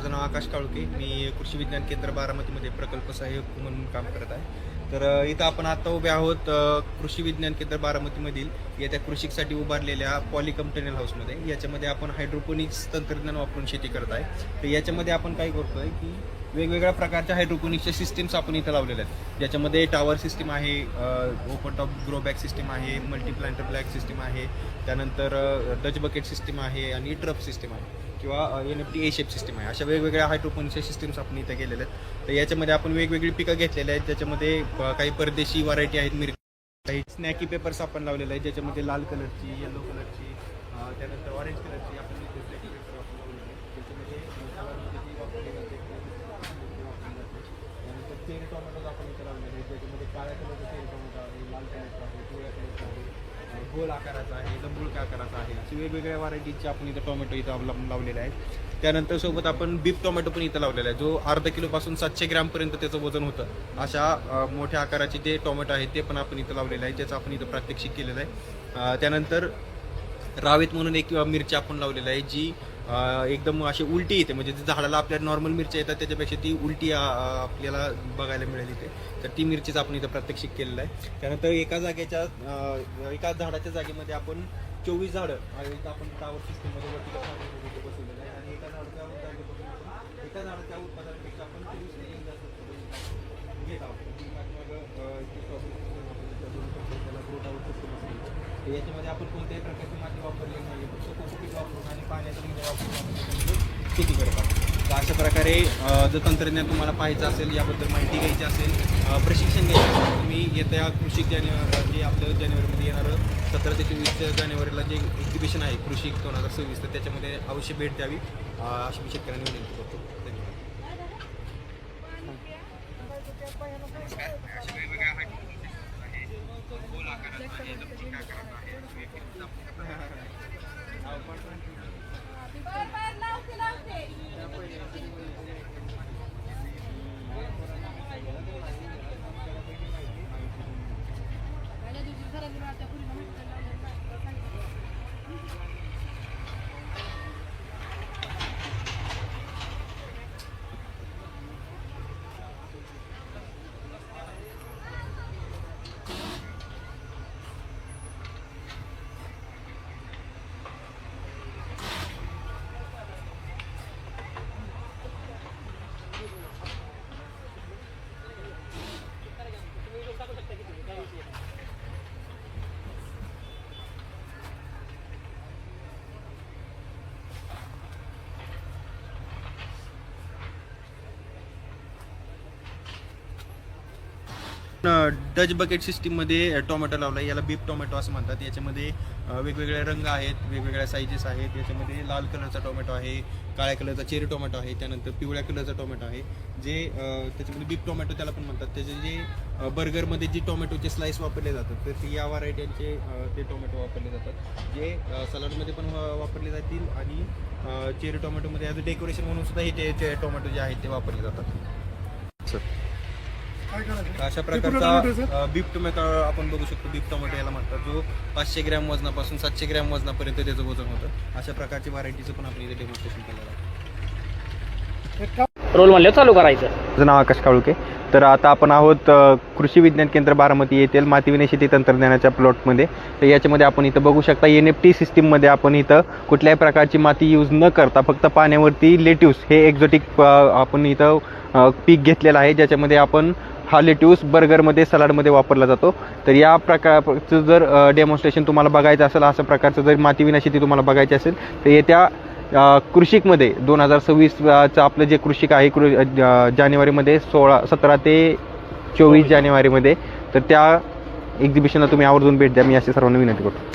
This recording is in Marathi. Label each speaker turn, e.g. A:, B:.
A: माझं नाव आकाश काळुके. मी कृषी विज्ञान केंद्र बारामतीमध्ये प्रकल्प सहाय्यक म्हणून काम करत आहे. तर इथं आपण आता उभे आहोत कृषी विज्ञान केंद्र बारामतीमधील येत्या कृषीसाठी उभारलेल्या पॉलिकम टनेल हाऊसमध्ये याच्यामध्ये आपण हायड्रोपोनिक्स तंत्रज्ञान वापरून शेती करत आहे. तर याच्यामध्ये आपण काय करतोय की वेगवेगळ्या प्रकारच्या हायड्रोपोनिक्सच्या सिस्टीम्स आपण इथं लावलेल्या आहेत. ज्याच्यामध्ये टावर सिस्टीम आहे open top grow bag system आहे मल्टीप्लांटर ब्लॅक सिस्टीम आहे त्यानंतर डच बकेट सिस्टीम आहे आणि ट्रप सिस्टीम आहे किंवा N F T A shape system आहे. अशा वेगवेगळ्या हायड्रोपोनिक्सच्या सिस्टीम्स आपण इथं केलेल्या आहेत. तर याच्यामध्ये आपण वेगवेगळी पिकं घेतलेली आहेत. ज्याच्यामध्ये काही परदेशी व्हरायटी आहेत मिरची काही स्नॅकी पेपर्स आपण लावलेले आहेत. ज्याच्यामध्ये लाल कलरची येलो कलरची अ, त्यानंतर ऑरेंज कलरची आपण इथे स्नॅकी पेपर आपण लावलेले आहेत त्याच्यामध्ये अ, सलाडमध्ये जी वापरली जाते ती वापरली जाते त्यानंतर चेरी टोमॅटो आपण इथे लावलेले आहेत काळ्या कलरचा चेरी टोमॅटो आहे लाल कलरचा आहे पिवळ्या कलरचा आहे गोल आकाराचा आहे लंबुळका आकाराचा आहे असे वेगवेगळ्या व्हरायटीचे आपण इथं टोमॅटो इथं अवलंबून लावलेले आहेत. त्यानंतर सोबत आपण बीफ टोमॅटो पण इथं लावलेला आहे जो अर्धा किलोपासून सातशे ग्रॅमपर्यंत त्याचं वजन होतं. अशा मोठ्या आकाराचे जे टोमॅटो आहेत ते पण आपण इथं लावलेलं आहे ज्याचं आपण इथं प्रात्यक्षिक केलेलं आहे. त्यानंतर रावेत म्हणून एक मिरची आपण लावलेली आहे जी एकदम अशी उलटी येते म्हणजे झाडाला आपल्या नॉर्मल मिरच्या येतात त्याच्यापेक्षा ती उलटी आपल्याला बघायला मिळेल इथे तर ती मिरचीच आपण इथं प्रात्यक्षिक केलेलं आहे त्यानंतर एका जागेच्या एका झाडाच्या जागेमध्ये आपण चोवीस झाडं आपण टावर सिस्टीममध्ये वरती बसवलेलं आहे आणि एका झाडाच्या एका झाडाच्या उत्पादनापेक्षा आपण चोवीस घेत आहोत त्याला growth out system असते. याच्यामध्ये आपण कोणत्याही प्रकारची माती वापरली नाही. फक्त कोकोपीट वापरून आणि पाण्याचा निगा वापरून शेती करत आहोत तर अशा प्रकारे जर तंत्रज्ञान तुम्हाला पाहायचं असेल याबद्दल माहिती घ्यायची असेल प्रशिक्षण घ्यायचं असेल तुम्ही येत्या कृषी जानेवारी जे आपलं जानेवारीमध्ये येणारं सतरा ते चोवीस जानेवारीला जे एक्झिबिशन आहे कृषी दोन हजार सव्वीस तर त्याच्यामध्ये अवश्य भेट द्यावी. अशी मी शेतकऱ्यांनी विनंती करतो. धन्यवाद. अशा वेगवेगळ्या आहे गोल आकाराचा आहे लंबगोल आकाराचा आहे डच बकेट सिस्टीममध्ये टोमॅटो लावला याला बीप टोमॅटो असं म्हणतात. याच्यामध्ये वेगवेगळे रंग आहेत वेगवेगळ्या साईजेस आहेत. याच्यामध्ये लाल कलरचा टोमॅटो आहे काळ्या कलरचा चेरी टोमॅटो आहे त्यानंतर पिवळ्या कलरचा टोमॅटो आहे. जे त्याच्यामध्ये बीप टोमॅटो त्याला पण म्हणतात. त्याचे जे बर्गरमध्ये जे टोमॅटोचे स्लाईस वापरले जातात तर ते या व्हरायटीचे ते टोमॅटो वापरले जातात. जे सलाडमध्ये पण वापरले जातील आणि चेरी टोमॅटोमध्ये ॲज अ डेकोरेशन म्हणून सुद्धा हे ते- टोमॅटो जे आहेत ते वापरले जातात. अशा प्रकारचा बीफ टोमॅटो आपण बघू शकतो बीफ टोमॅटो याला म्हणतात. जो पाचशे ग्रॅम वजनापासून सातशे ग्रॅम वजनापर्यंत त्याचं वजन होतं. अशा प्रकारची व्हरायटीचं पण आपण इथे डेमॉन्स्ट्रेशन केलेलं आहे.
B: रोल म्हणलं चालू करायचं.
A: माझं नाव आकाश काळुके. तर आता आपण आहोत कृषी विज्ञान केंद्र बारामती येथील मातीविने शेती तंत्रज्ञानाच्या प्लॉटमध्ये. तर याच्यामध्ये आपण इथं बघू शकता एन एफ टी सिस्टीममध्ये आपण इथं कुठल्याही प्रकारची माती यूज न करता फक्त पाण्यावरती लेट्यूस हे एक्झॉटिक आपण इथं पीक घेतलेलं आहे ज्याच्यामध्ये आपण हा लेट्यूस बर्गरमध्ये सलाडमध्ये वापरला जातो. तर या प्रकारचं जर डेमॉन्स्ट्रेशन तुम्हाला बघायचं असेल असं प्रकारचं जर मातीविना शेती तुम्हाला बघायची असेल तर येत्या कृषिकमध्ये दोन हजार सव्वीसचं आपलं जे कृषिक आहे कृ जानेवारीमध्ये सोळा सतरा ते चोवीस जानेवारीमध्ये तर त्या एक्झिबिशनला तुम्ही आवर्जून भेट द्या. मी अशी सर्वांना विनंती करतो.